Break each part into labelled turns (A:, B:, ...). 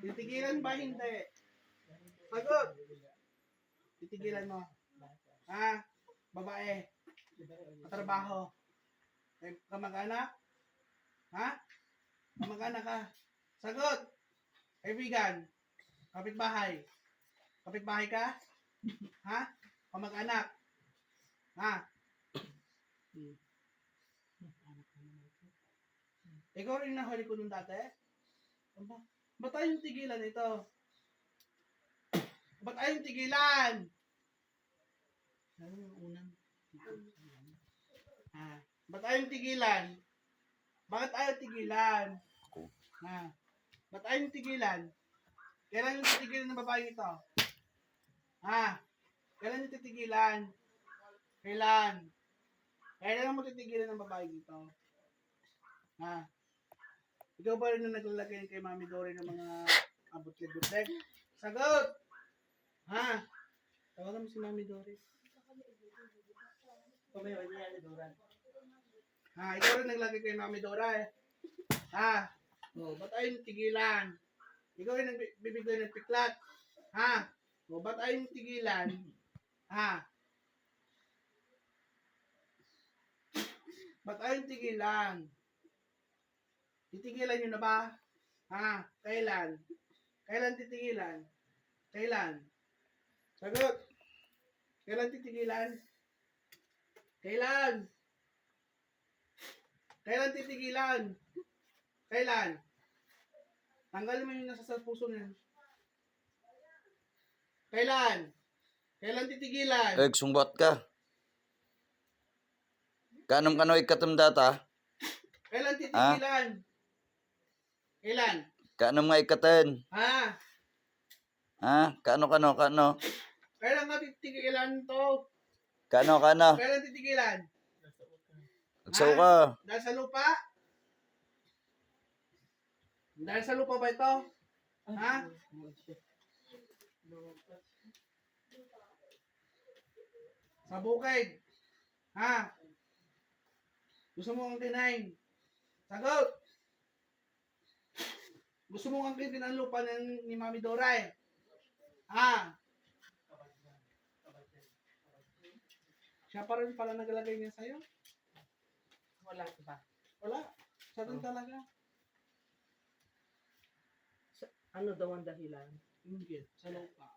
A: Titigilan ba hindi? Sagot. Titigilan mo. Ha? Babae. Katrabaho. May kamag-anak? Ha? Kamag-anak ka? Sagot. Kaibigan. Kapitbahay. Kapitbahay ka? Ha? Kamag-anak? Ha? Hmm. Ikaw rin nahuli ko nung dati? Aba, ba't tayong tigilan ito? Ba't tayong tigilan? Ano yung unang? Ha? Ba't tayong tigilan? Bakit ayaw tigilan? Ha? Ba't ayaw tigilan? Kailan yung titigilan ng babae ito? Ha? Kailan yung titigilan? Kailan? Kailan mo titigilan ng babae dito? Ha? Ikaw ba rin na naglalagay kay Mami Dory ng mga abot-libot-leg? Sagot! Ha? Tawagan mo si Mami Dory.
B: Tumayo, hindi yan, Doran.
A: Ha? Ikaw rin naglagay kay Mami Dora eh. Ha? O, ba't ayun tigilan? Ikaw rin nagbibigay ng piklat. Ha? O, ba't ayun tigilan? Ha? Ba't ayun tigilan? Titigilan nyo na ba? Ha? Kailan? Kailan titigilan? Kailan? Sagot! Kailan titigilan? Kailan? Kailan titigilan? Kailan? Tanggalin mo yung nasa sa puso niya. Kailan? Kailan titigilan?
C: Eg, sumbat ka. Kanam kano ikatum data?
A: Kailan titigilan? Kailan?
C: Kanam nga ikaten?
A: Ha?
C: Ha? Kano kano kano?
A: Kailan nga titigilan to?
C: Kano kano?
A: Kailan titigilan?
C: Agsaw ka.
A: Dahil sa lupa? Dahil sa lupa ba ito? Ha? Sa bukid? Ha? Gusto mo ang tinahin? Sagot! Gusto mo ang ang lupa ng, ni Mami Dora eh? Ha? Siya pa rin pala naglagay niya sa'yo?
B: Wala ba?
A: Wala. Siya rin talaga.
B: Ano daw ang dahilan?
A: Hindi. Sa lupa.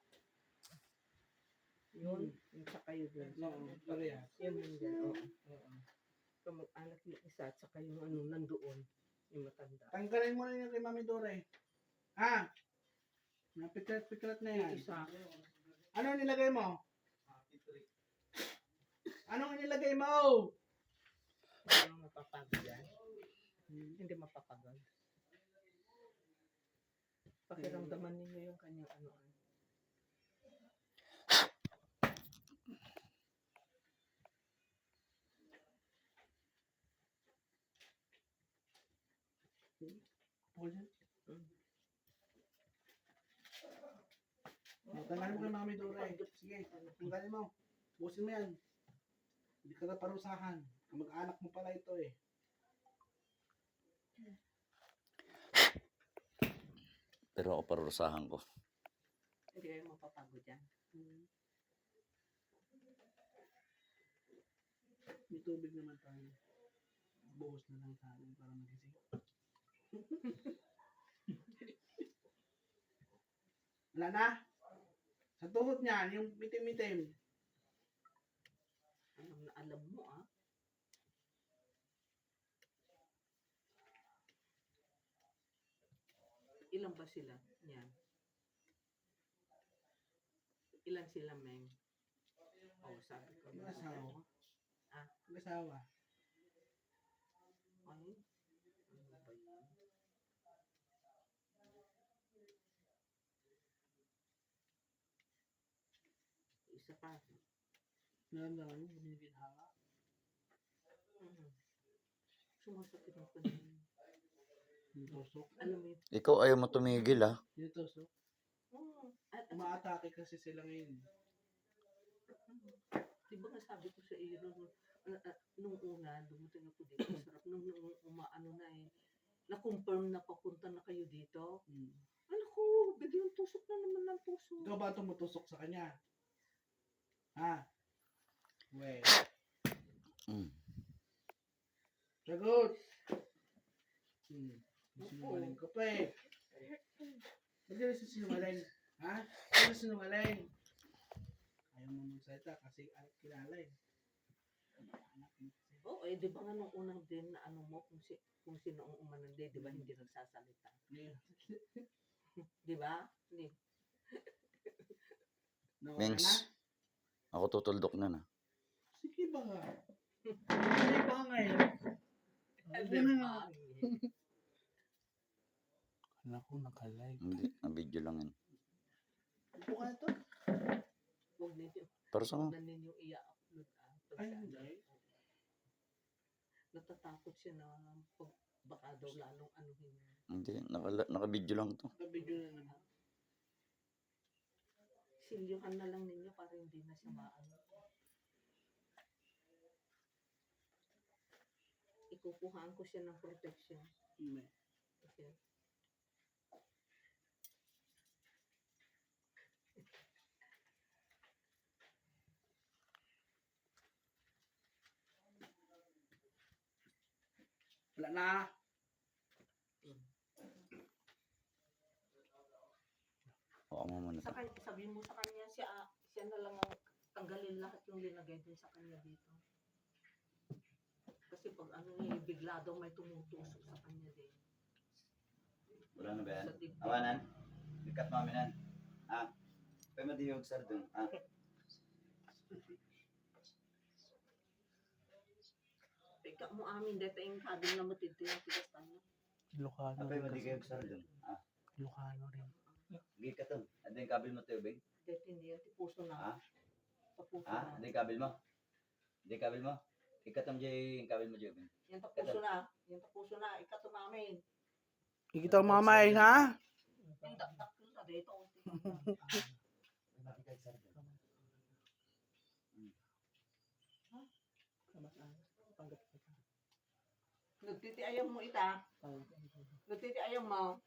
B: Yun, yung sa kayo din.
A: Oo, parehas.
B: Yun yun din, oo. Kamag-anak yung isa, at saka yung ano, nandoon, yung matanda.
A: Tanggalin mo na yun kay Mami Dora eh. Ha? Napiklat-piklat na yan.
B: Yung isa,
A: Ano nilagay mo? Ano ang nilagay mo?
B: ano mapapagod yan? Hindi mapapagod. Pakiramdaman ninyo yung kanyang ano. ano.
A: Paul yan.
B: Mm.
A: Oh, Tanggalin mo kay Mami Dora eh. Sige, tanggalin mo. Busin mo yan. Hindi ka na parusahan. Mag-anak mo pala ito eh.
C: Pero ako parusahan ko.
B: Hindi kayo mapapagod yan.
A: May tubig naman tayo. Buhos na lang tayo para magising. Wala na? Sa tuhod niyan, yung mitim-mitim.
B: Alam na alam mo ah. Ilan ba sila? Yan. Ilan sila, Meng? Oh, sabi ko.
A: Yung asawa.
B: Ah.
A: Yung asawa.
B: Ay, ano ba yun? Isa pa.
A: Naramdaman mo, biniginhawa.
B: Mhm. Sumasakit ang
A: tusok.
B: Alam mo yun?
C: Ikaw ayaw mo tumigil ah.
A: Yung tusok.
B: Oh,
A: Umaatake kasi sila ngayon.
B: di ba nga sabi ko sa iyo nung, ah, ah, nung una, dumating ako dito, sarap nung, nung umaano na eh, na-confirm na papunta na kayo dito.
A: Hmm.
B: Ano ko,
A: Ikaw ba tumutusok sa kanya? Ha? Well,
C: Mm.
A: sagot. Hmm. Sinungaling ko pa eh. Ba't ka na sinungaling? Ha? Ba't ka sinungaling? Ayaw mo magsalita kasi kilala eh. Anak mo
B: Oo, eh, di ba nga nung unang din na ano mo, kung, si, kung sino ang umanandi, di ba hindi nagsasalita?
A: Yeah.
B: Di ba? Hindi.
A: Nawala
C: Mengs.
A: na?
C: Ako tutuldok na na.
A: Sige ba nga? Sige ba nga?
B: Di
A: Ano
B: ba?
A: Anak ko nakalive.
C: Hindi, ang video lang yun.
A: Upo ka na to?
B: Huwag ninyo,
C: Pero sa
B: huwag na ninyo i-upload. Ah,
A: Ay,
B: sa-
A: hindi.
B: Natatakot siya na pag baka daw lalong anuhin.
C: Hindi, naka, naka-video lang to.
A: Naka-video na naman.
B: Silyuhan na lang ninyo para hindi na siya maano. Ikukuhaan ko siya ng protection.
A: Hindi.
B: Okay.
A: Wala na.
C: Oo, mo muna.
B: Sa kanya, sabihin mo sa kanya, siya, siya na lang ang tanggalin lahat yung linagay din sa kanya dito. Kasi pag ano eh, bigla daw may tumutusok sa kanya din.
C: Wala na ba yan? Awanan? Bikat mami nan. Ha? Pwede madiyog sir dun. Ha?
B: Ika mo amin, dito yung kabin na matindi yung tigastan niya.
A: Ilocano
C: Pwede madiyog sir dun. Ha?
A: Ilocano rin.
C: Gigi ka to. Ano yung kabil mo tubig?
B: Dito hindi yan, puso na.
C: Ha?
B: Sa puso
C: Ha?
B: na.
C: Ano yung kabil mo? Ano yung kabil mo? Ikatam dyan yung kabil mo dyan.
B: Yan ta puso na. Yan ta puso na. Ika tumamin.
A: Ikita mo mamay ha?
B: Yung dakdak ko sa dito. Nagtiti ayaw mo ita. Nagtiti ayaw mo.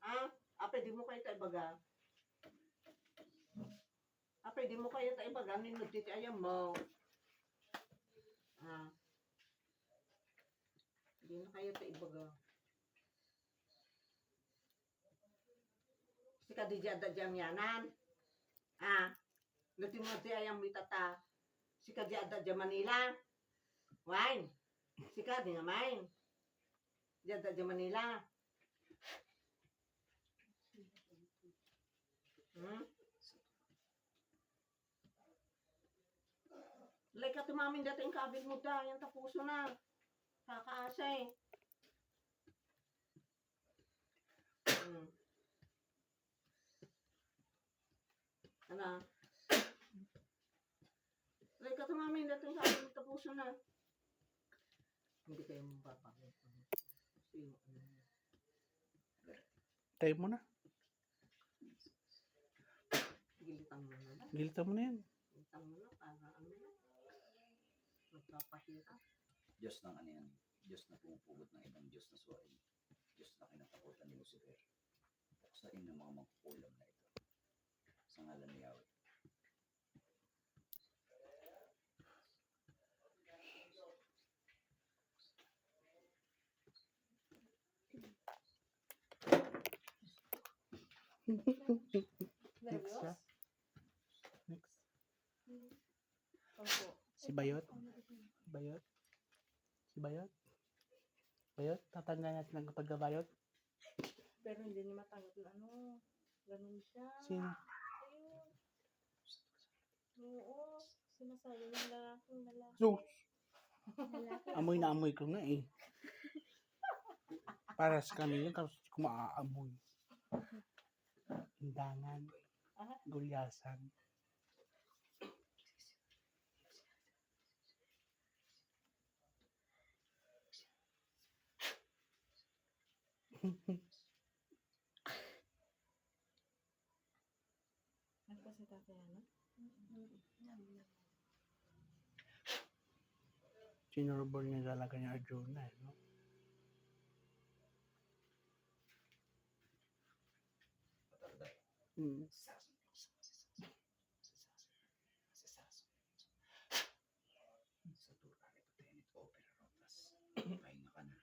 B: Ha? Apa di mo kayo tayo baga? Apa di mo kayo tayo baga? Nin nagtiti ayaw mo. Ha? Di na kayo tayo baga. Sika di jada jam yanan. Ha? Nagti mo mo itata. Sika di ada jam Manila. Wine. Sika di nga main. Jada jam Manila. Hmm? Like ka tumamin dati yung kabil mo da, yung tapuso na. Kakaasa eh. Hmm. Ano? Like ka tumamin dati yung kabil mo tapuso na. Hindi kayo mapapakit. Kasi yung ano.
A: Tayo mo na.
B: Gilitan mo na lang.
A: Gilita mo na yan.
B: Gilitan mo na para ano na. Magpapahirap.
C: Diyos ng ano yan. Diyos na pumupugot ng ibang Diyos na suwain. Diyos na kinatakutan ni Lucifer. Buksain ng mga magkukulam na ito. Sa ngalan ni Yahweh.
A: Next? Next. Si Bayot? Bayot? Si Bayot? Bayot? Tatandaan natin ang pagkabayot?
D: Pero hindi niya matanggap na ano. Ganun siya.
A: Sino?
D: Ayun. Oo. Sinasabi ng lalaking lalaki.
A: So, amoy na amoy ko nga eh. Para sa kanila, tapos ko maaamoy. Hindangan. Gulyasan.
D: Ano pa si tatay ano?
A: Sinurubol niya talaga niya Arjuna eh, no?
C: Mm.
A: Sa Turka, ito tenit opera rotas. Pahinga ka na.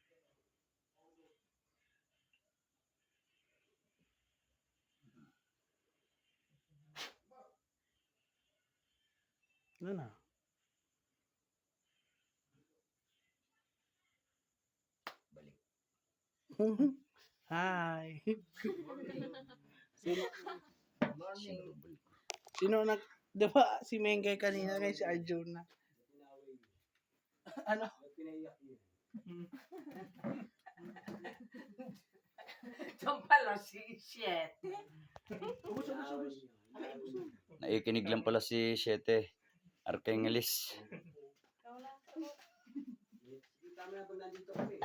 A: Ano na?
C: Balik.
A: Hi. Sino?
C: Morning.
A: Sino nag... Diba si Mengay kanina guys, si Arjun na. ano? Pinaiyak niya.
B: Diyan pala si Siete.
C: Naikinig lang pala si Siete. Arkangelis. Dami na po nandito kami.